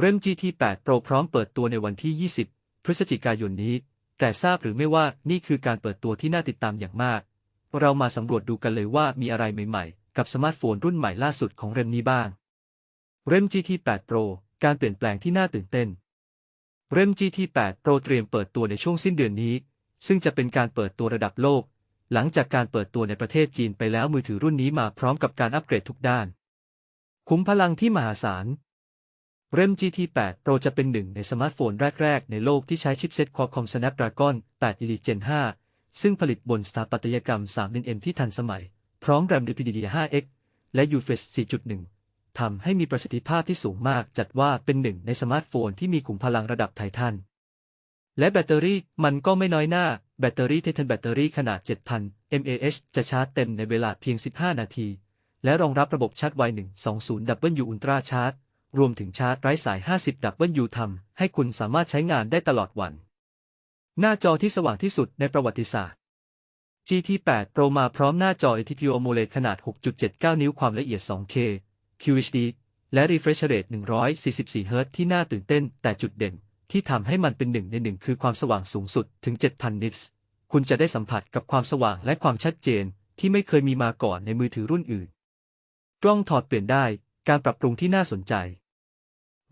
เริ่ม GT 8 Pro พร้อมเปิดตัวในวันที่ 20 พฤศจิกายนนี้ แต่ทราบหรือไม่ว่านี่คือการเปิดตัวที่น่าติดตามอย่างมาก เรามาสำรวจดูกันเลยว่ามีอะไรใหม่ๆ กับสมาร์ทโฟนรุ่นใหม่ล่าสุดของเรมนี้บ้าง เรม GT 8 Pro การเปลี่ยนแปลงที่น่าตื่นเต้น เรม GT 8 Pro เตรียมเปิดตัวในช่วงสิ้นเดือนนี้ ซึ่งจะเป็นการเปิดตัวระดับโลก หลังจากการเปิดตัวในประเทศจีนไปแล้วมือถือรุ่นนี้มาพร้อมกับการอัปเกรดทุกด้าน คุ้มพลังที่มหาศาล เรม GT 8 Pro จะเป็นหนึ่งในสมาร์ทโฟนแรก ๆ ในโลกที่ใช้ชิปเซ็ต Qualcomm Snapdragon 8 Elite Gen 5 ซึ่งผลิตบนสถาปัตยกรรม 3nm ที่ทันสมัย พร้อม RAM LPDDR5X และ UFS 4.1 ทำให้มีประสิทธิภาพที่สูงมาก จัดว่าเป็นหนึ่งในสมาร์ทโฟนที่มีขุมพลังระดับไททัน และแบตเตอรี่มันก็ไม่น้อยหน้า แบตเตอรี่ไททันแบตเตอรี่ขนาด 7,000 mAh จะชาร์จเต็มในเวลาเพียง 15 นาที และรองรับระบบชาร์จไว 120W Ultra Charge รวมถึงชาร์จไร้สาย 50W ทำให้คุณสามารถใช้งานได้ตลอดวัน หน้าจอที่สว่างที่สุดในประวัติศาสตร์ GT 8 Pro มาพร้อมหน้าจอ ATPO AMOLED ขนาด 6.79 นิ้วความละเอียด 2K QHD และ refresh rate 144 Hz ที่น่าตื่นเต้น แต่จุดเด่น ที่ทำให้มันเป็นหนึ่งในหนึ่งคือความสว่างสูงสุดถึง 7,000 nits คุณจะได้สัมผัสกับความสว่างและความชัดเจน ที่ไม่เคยมีมาก่อนในมือถือรุ่นอื่น กล้องถอดเปลี่ยนได้ การปรับปรุงที่น่าสนใจ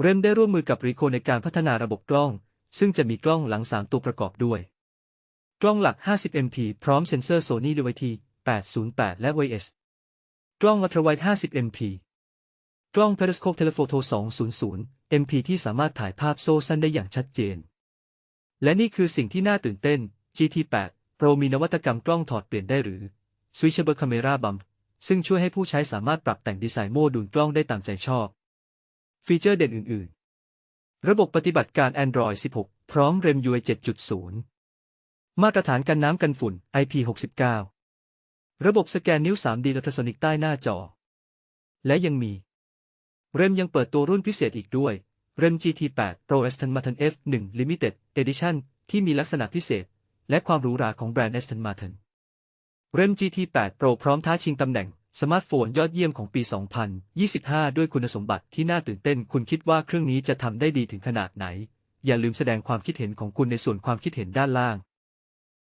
เรมได้ร่วมมือกับรีโคในการพัฒนาระบบกล้อง ซึ่งจะมีกล้องหลัง 3 ตัวประกอบด้วย กล้องหลัก 50 MP พร้อมเซ็นเซอร์ Sony DVT 808 และ YS กล้องอัลตราไวด์ 50 MP กล้อง Periscope Telephoto 200 MP ที่สามารถถ่ายภาพโซ่สั้นได้อย่างชัดเจน และนี่คือสิ่งที่น่าตื่นเต้น GT8 Pro มีนวัตกรรมกล้องถอดเปลี่ยนได้หรือ Switchable Camera Bump ซึ่งช่วยให้ผู้ใช้สามารถปรับแต่งดีไซน์โมดูลกล้องได้ตามใจชอบ ฟีเจอร์เด่นอื่น ๆ ระบบปฏิบัติการ Android 16 พร้อม REM UI 7.0 มาตรฐานกันน้ำกันฝุ่น IP69 ระบบสแกนนิ้ว 3D อัลตราโซนิกใต้หน้าจอ และยังมี เรมยังเปิดตัวรุ่นพิเศษอีกด้วย เรม GT8 Pro Aston Martin F1 Limited Edition ที่มีลักษณะพิเศษ และความหรูหราของแบรนด์ Aston Martin เรม GT8 Pro พร้อมท้าชิงตำแหน่ง สมาร์ทโฟนยอดเยี่ยมของปี 2025 ด้วยคุณสมบัติที่น่าตื่นเต้น คุณคิดว่าเครื่องนี้จะทำได้ดีถึงขนาดไหน อย่าลืมแสดงความคิดเห็นของคุณในส่วนความคิดเห็นด้านล่าง